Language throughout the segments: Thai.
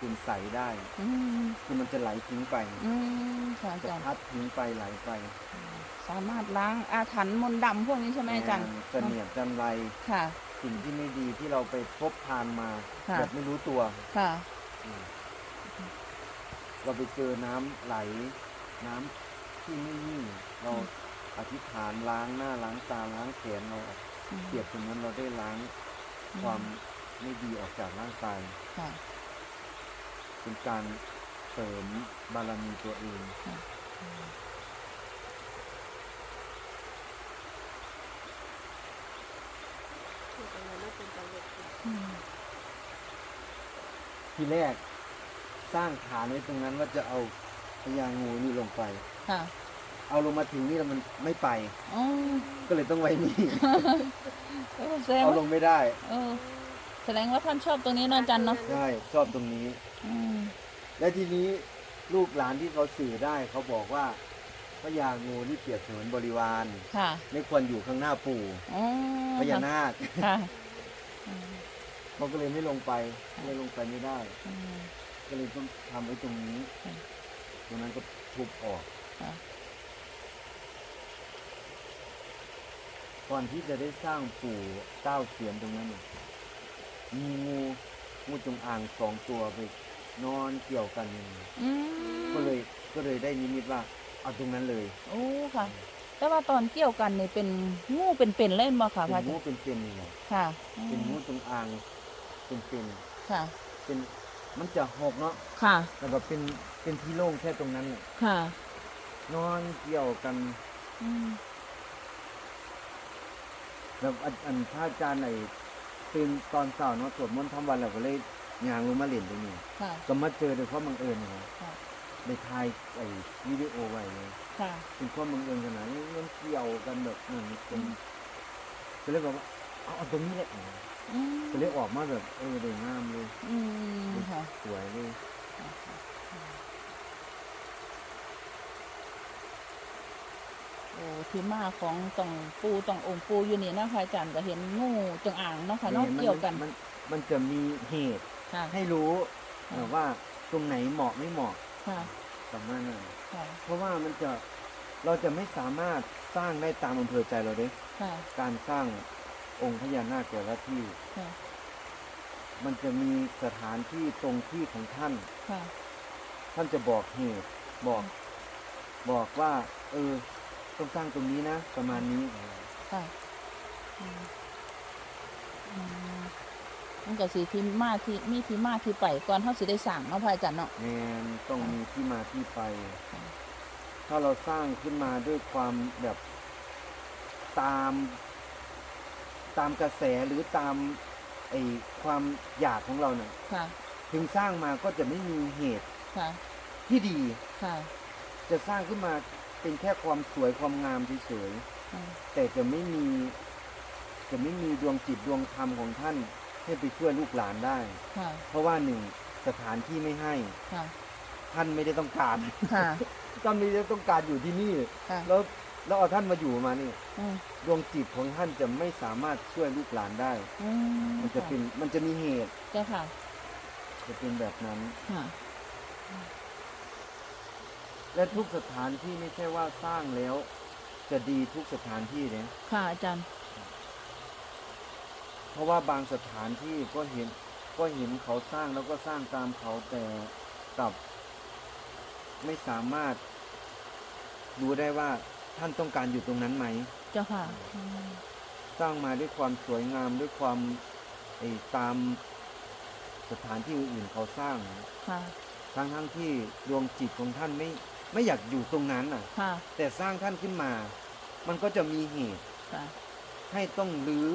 คุณใสได้อืมคือมันจะไหลทิ้งไปอืมค่ะอาจะจารย์พัดทิ้งไปไหลไปสามารถล้างอาถรรพ์มนต์ดำพวกนี้ใช่ไหมอาจารย์เสนียดจันไรค่ะ สิ่งที่ไม่ดีที่เราไปพบทานมาค่ะ แบบไม่รู้ตัวค่ะอืมเราไปเจอน้ำไหล น้ำที่ไม่นิ่งเราอธิษฐานล้างหน้าล้างตาล้างแขนเราออกอืมเปรียบเสมือนเราได้ล้างความไม่ดีออกจากร่างกาย ค่ะ เป็นการเสริมบารมีตัวเองอืมทีแรกสร้างฐานไว้ตรงนั้นว่าจะเอาพญางูนี่ลงไปค่ะเอาลงมาถึงนี่แล้วมันไม่ไปอ๋อก็เลยต้องไว้นี่เออแสดงเอาลว่างไม่ได้เออแสดงว่าท่านชอบตรงนี้เนอะอาจารย์เนาะใช่ชอบตรงนี้อืม และทีนี้ลูกหลานที่เขาสื่อได้ เขาบอกว่าพญางูนี่เปรียบเสมือนบริวารค่ะไม่ควรอยู่ข้างหน้าปู่อ๋อพญานาคค่ะอืมเขาก็เลยไม่ลงไปเลยลงไปไม่ได้อืมก็เลยต้องทำไว้ตรงนี้ค่ะตรงนั้นก็ทุบออกค่ะก่อนที่จะได้สร้างปู่เต้าเสียนตรงนั้นน่ะมีงูงูจงอางสองตัวไป นอนเกี่ยวกันอยู่อืมก็เลยก็เลยได้นิมิตว่าเอาตรงนั้นเลยโอ้ค่ะ แต่ว่าตอนเกี่ยวกันนี่เป็นงูเป็นๆเล่นบ่ค่ะพเป็ระนอาจางูรย์เป็นๆนี่แหละค่ะเป็นงูจงอางเป็นค่ะๆเป็นมันจะหกเนาะค่ะ แต่แบบเป็นเป็นที่โล่งแค่ตรงนั้นน่ะค่ะนอนเกี่ยวกัน อืมแบบอันอันพระอาจารย์ไอ้ตื่นตอนเช้าเนาะสวดมนต์ทำวันแล้วก็เลย ยางลงมาเล่นตรงนี้ค่ะ ก็มาเจอโดยความบังเอิญนะครับค่ะ ได้ถ่ายไอ้วิดีโอไว้เลยค่ะ เป็นความบังเอิญขนาดนี้มันเกี่ยวกันแบบนั้นเป็นก็เลยบอกว่าเอาเอาตรงนี้แหละอืมก็เลยออกมาแบบเออได้งามเลยอืมค่ะ สวยเลยโอ้ที่มาของต้องปูต้ององค์ปูอยู่นี่นะคะอาจารย์ก็เห็นงูจงอ่างเนาะค่ะเนอกมัเกี่ยวกันมันมันจะมีเหตุ ค่ะ ให้รู้ค่ะเออว่าตรงไหนเหมาะไม่เหมาะค่ะประมาณนั้นค่ะเพราะว่ามันจะเราจะไม่สามารถสร้างได้ตามอำเภอใจเราเด้ค่ะการสร้างองค์พญานาคแต่ละที่ ค่ะมันจะมีสถานที่ตรงที่ของท่าน ค่ะ ท่านจะบอกเหตุบอก บอกว่า เออต้องสร้างตรงนี้นะ ประมาณนี้ ค่ะอืมอืม มันก็สิที่มาที่มีที่มาที่ไปก่อนเฮาสิได้สั่งเนาะพระอาจารย์เนาะแมนต้องมีที่มาที่ไปค่ะถ้าเราสร้างขึ้นมาด้วยความแบบตามตามกระแสหรือตามไอความอยากของเราเนี่ยค่ะ ถึงสร้างมาก็จะไม่มีเหตุค่ะที่ดี ค่ะจะสร้างขึ้นมาเป็นแค่ความสวยความงามเฉยอืมๆแต่จะไม่มี จะไม่มีดวงจิตดวงธรรมของท่าน ให้ไปช่วยลูกหลานได้ ค่ะเพราะว่าหนึ่งสถานที่ไม่ให้ ค่ะท่านไม่ได้ต้องการ ค่ะ ท่านไม่ได้ต้องการอยู่ที่นี่ ค่ะแล้วแล้วเอาท่านมาอยู่มานี่อืมดวงจิตของท่านจะไม่สามารถช่วยลูกหลานได้ อืมมันจะเป็นมันจะมีเหตุเจ้าค่ะจะเป็นแบบนั้น ค่ะ และทุกสถานที่ไม่ใช่ว่าสร้างแล้ว จะดีทุกสถานที่เนี่ยค่ะอาจารย์ เพราะว่าบางสถานที่ก็เห็นก็เห็นเขาสร้างแล้วก็สร้างตามเขาแต่กลับ ไม่สามารถรู้ได้ว่าท่านต้องการอยู่ตรงนั้นไหม เจ้าค่ะอืมสร้างมาด้วยความสวยงามด้วยความไอ้ตามสถานที่อื่นๆเขาสร้าง ค่ะ ทั้งทั้งๆที่ดวงจิตของท่านไม่ไม่อยากอยู่ตรงนั้นน่ะ ค่ะ แต่สร้างท่านขึ้นมา มันก็จะมีเหตุค่ะ ให้ต้องรื้อ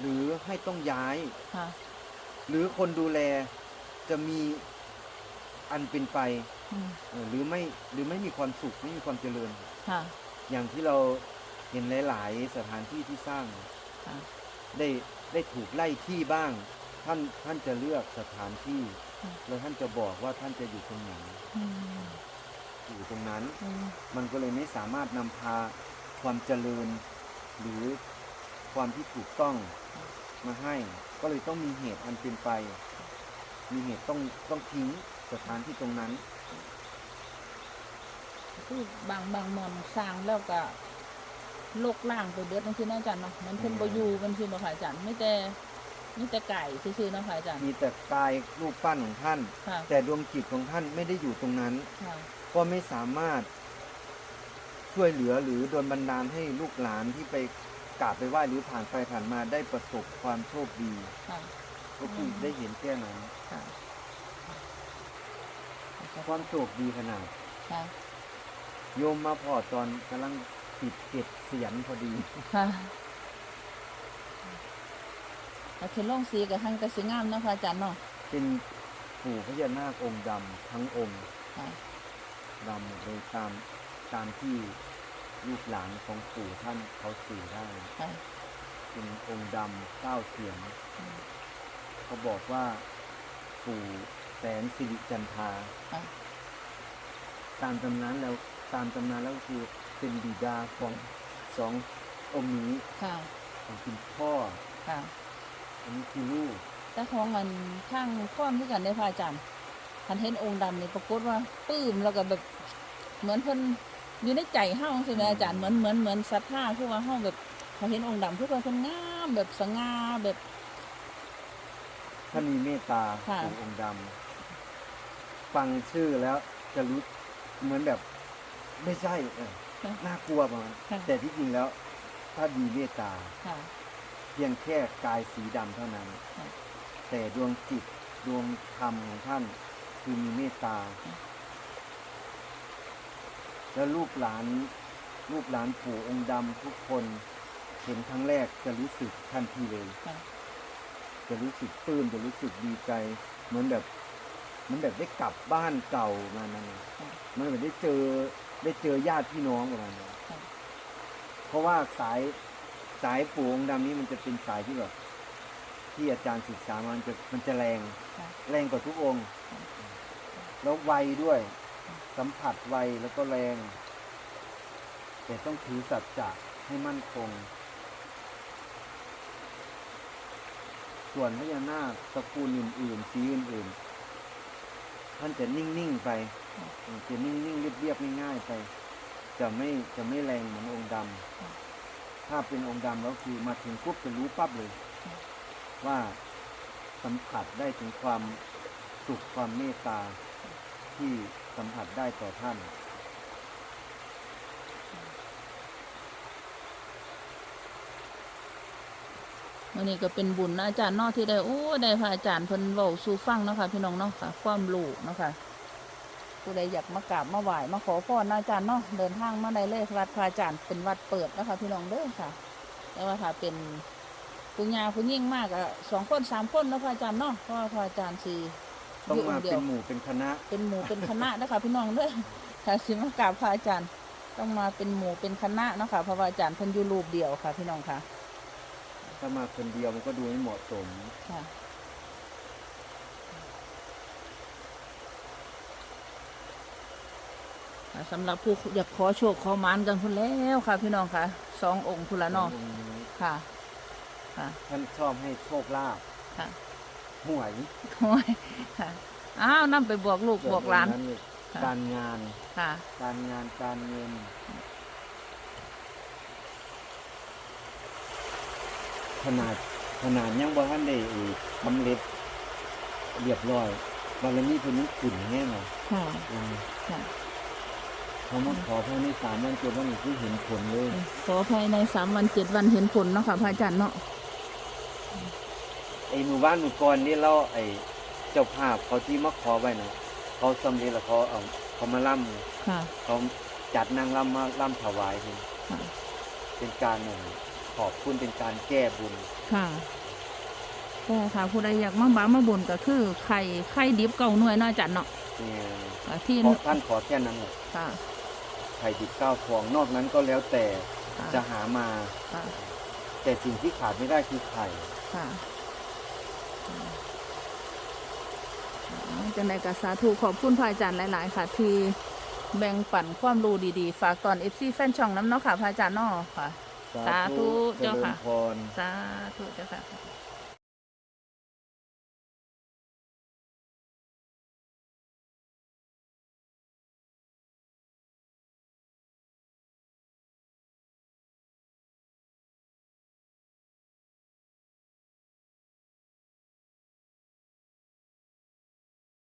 หรือให้ต้องย้าย ค่ะ หรือคนดูแลจะมีอันเป็นไปอืมเอ่อหรือไม่หรือไม่มีความสุขไม่มีความเจริญ ค่ะ อย่างที่เราเห็นหลาย ๆ สถานที่ที่สร้างค่ะ ได้ได้ถูกไล่ที่บ้าง ท่านท่านจะเลือกสถานที่ค่ะแล้วท่านจะบอกว่าท่านจะอยู่ตรงไหนอืมอยู่ตรงนั้น อืมมันก็เลยไม่สามารถนำพาความเจริญ หรือความที่ถูกต้อง มาให้ ก็เลยต้องมีเหตุอันเป็นไป มีเหตุต้องต้องทิ้งสถานที่ตรงนั้น คือบางบางหมอนสร้างแล้วก็โลกล่างไปเบิดจังซี่เนาะอาจารย์เนาะมันเพิ่นบ่อยู่มันสิบ่ค่ะอาจารย์มีแต่มีแต่ไก่ซื่อๆเนาะค่ะอาจารย์มีแต่กายรูปปั้นของท่าน ค่ะแต่ดวงจิตของท่านไม่ได้อยู่ตรงนั้น ค่ะก็ไม่สามารถช่วยเหลือหรือโดนบันดาลให้ลูกหลานที่ไป กราบไปไหว้หรือผ่านไปผ่านมาได้ประสบความโชคดีค่ะ ก็คือได้เห็นแค่นั้นค่ะความโชคดีขนาด ค่ะโยมมาพอตอนกำลังปิดเก็บเสียนพอดี ค่ะแล้วเทนลงสีกับหังกระสิงามเนาะค่ะอาจารย์เนาะเป็นปู่พญานาคองค์ดำทั้งองค์ค่ะดำหมดเลยตามตามที่ ลูกหลานของปู่ท่านเขาสื่อได้ค่ะเป็นองค์ดำเก้าเสียงอืมเขาบอกว่าปู่แสนสิริจันทราค่ะตามตำนานแล้วตามตำนานแล้วคือเป็นบิดาของสององค์นี้ค่ะของคุณพ่อ ค่ะอันนี้คือลูกแต่ของมันข้างข้อมที่กันได้พระอาจารย์คันเห็นองค์ดำนี่ปรากฏว่าปลื้มแล้วก็แบบ เหมือนเพิ่น อยู่ในใจเฮาใช่ไหมอาจารย์เหมือนเหมือนเหมือนศรัทธาคือว่าเฮาแบบพอเห็นองค์ดำคือว่าเพิ่นงามแบบสง่าแบบท่านมีเมตตาค่ะปู่องค์ดำฟังชื่อแล้วจะรู้เหมือนแบบ ไม่ใช่เออน่ากลัวประมาณค่ะแต่ที่จริงแล้ว ถ้ามีเมตตาค่ะเพียงแค่กายสีดำเท่านั้นค่ะแต่ดวงจิตดวงธรรมของท่านคือมีเมตตาค่ะ แล้วลูกหลานลูกหลานปู่องค์ดำทุกคนเห็นครั้งแรกจะรู้สึกทันทีเลยค่ะจะรู้สึกปลื้มจะรู้สึกดีใจ เหมือนแบบเหมันแบบได้กลับบ้านเก่ามานั่นน่ะค่ะเหมันแบบได้เจอได้เจอญาติพี่น้องประมาณนั้นค่ะเพราะว่าสายสายปู่องค์ดำนี้มันจะเป็นสายที่แบบที่อาจารย์ศึกษามามันจะมันจะแรงค่ะแรงกว่าทุกองค์ค่ะแล้วไวด้วยค่ะ สัมผัสไวแล้วก็แรง แต่ต้องถือสัจจะให้มั่นคง ส่วนพญานาคตระกูลอื่นๆสีอื่นๆท่านจะนิ่งๆไปจะนิ่งๆเรียบๆง่ายๆไป จะไม่จะไม่แรงเหมือนองค์ดำถ้าเป็นองค์ดำแล้วคือมาถึงปุ๊บจะรู้ปั๊บเลย ว่าสัมผัสได้ถึงความสุขความเมตตาที่ สัมผัสได้ต่อท่าน วันนี้ก็เป็นบุญนะอาจารย์นอกที่ได้โอ้ได้พระอาจารย์เพิ่นเว้าสู่ฟังเนาะค่ะพี่น้องเนาะค่ะ ความรู้เนาะค่ะผู้ใดอยากมากราบมาไหว้มาขอพรนะอาจารย์เนาะเดินทางมาได้เลยวัดพระอาจารย์เป็นวัดเปิดนะคะพี่น้องเด้อค่ะ แต่ว่าถ้าเป็นผู้ยาผู้ยิ่งมากอะสองคนสามคนนะพระอาจารย์เนาะเพราะว่าพระอาจารย์สี่ ต้องยู่มาเดีเป็ยนวหมู่เป็นคณะ เป็นหมู่เป็นคณะนะคะพี่น้องเด้อถ้าสิมากราบพระอาจารย์ ต้องมาเป็นหมู่เป็นคณะเนาะค่ะเพราะว่าอาจารย์เพิ่นอยู่รูปเดียวค่ะ พี่น้องค่ะ ถ้ามาคนเดียวมันก็ดูไม่เหมาะสม ค่ะอ่าสำหรับผู้อยากขอโชคขอหมานกันพุ่นแล้วค่ะ พี่น้องค่ะสององค์พุ่นละเน้ององค์นี้ค่ะ ค่ะ ท่านชอบให้โชคลาภค่ะ หวยโอ้ยค่ะอ้าวนํไปบอกลูกบอกหลานเกิดวันค่ะการงานค่ะ การงานการเงินขนาดขนาดยังบ่ทันได้เอ่อสำเร็จเรียบร้อยบารมีเพิ่นยังขึ้นแน่นอนค่ะอืมค่ะเขามาขอภายในสามวันเจ็ดวันนี้คือเห็นผลเลย ขอภายในสามวันเจ็ดวันเห็นผลเนาะค่ะพระอาจารย์เนาะ ไอ้หมู่บ้านหมู่กรนี่เราไอ้เจ้าภาพเขาที่มาขอไว้นะเขาสำเร็จแล้วเขาเอาเขามาล่ค่ะำเขาจัดนางล่ำมาล่ำถวายเพิ่นค่ะ เป็นการหนึ่งขอบคุณเป็นการแก้บุญ ค่ะก็ค่ะผู้ใดอยากมาบ้ามาบุญก็คือไข่ไข่ดิบเก่าหน่วยเนาะอาจารย์เนาะเนี่ยอ่าที่ขอท่านขอแค่นั้นแหละค่ะไข่ดิบเก้าฟองนอกนั้นก็แล้วแต่ค่ะจะหามา ค่ะแต่สิ่งที่ขาดไม่ได้คือไข่ ค่ะอ๋อ จังใดก็สาธุขอบคุณพระอาจารย์หลาย ๆ ค่ะ ที่แบ่งปันความรู้ดีๆ ฝากตอนเอฟซีแฟนช่องน้ำเนาะค่ะพระอาจารย์เนาะค่ะ สาธุเจเจ้าริญค่ะพรสาธุเจ้าค่ะ